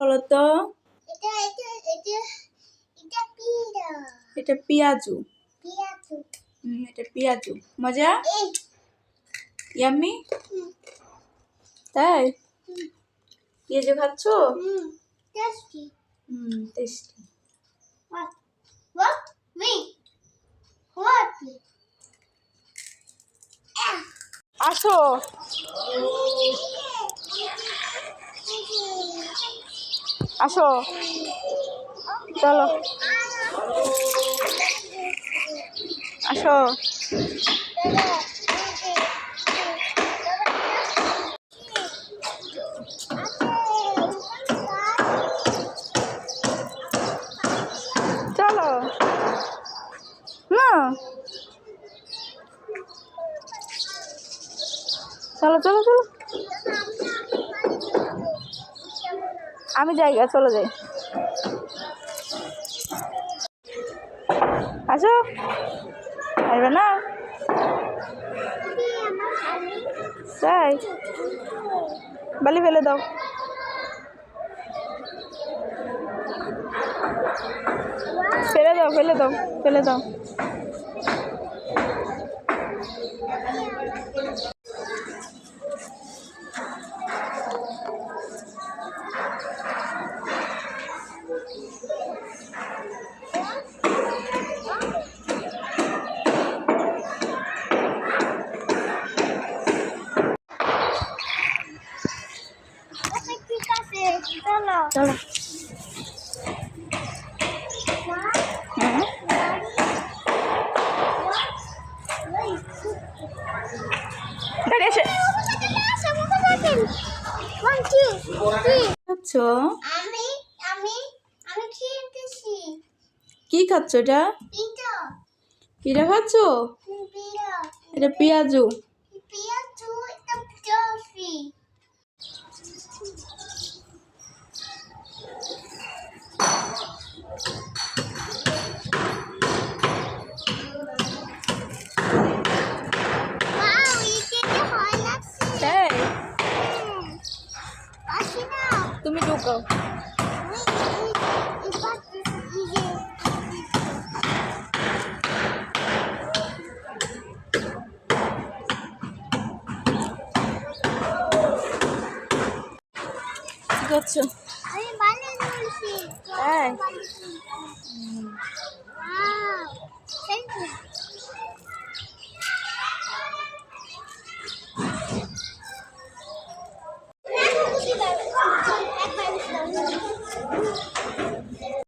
বলো তো? এটা পেঁয়াজু। এটা পেঁয়াজু। মজা? এই। ইয়াম্মি? তাই? পেঁয়াজু খাচ্ছ? হুম tasty hmm tasty what? What? Me? What? Ah. আসো। আসো। চলো। আসো। চলো। না। চলো চলো চলো। আমি যাই চলে যাই। আসো। আসবে না? তাই বালি ফেলে দাও। ফেলে দাও ফেলে দাও ফেলে দাও। চলো। হ্যাঁ খাচ্ছ? আমি আমি আমি খেয়েছি কি খাচ্ছ এটা? পিঠা। খাচ্ছ? এটা পেঁয়াজু। পিয়াজু এটা টফি ওয়াও এটা কি হয় লাগছে তাই আসি না তুমি ঢুকাও। করছ আমি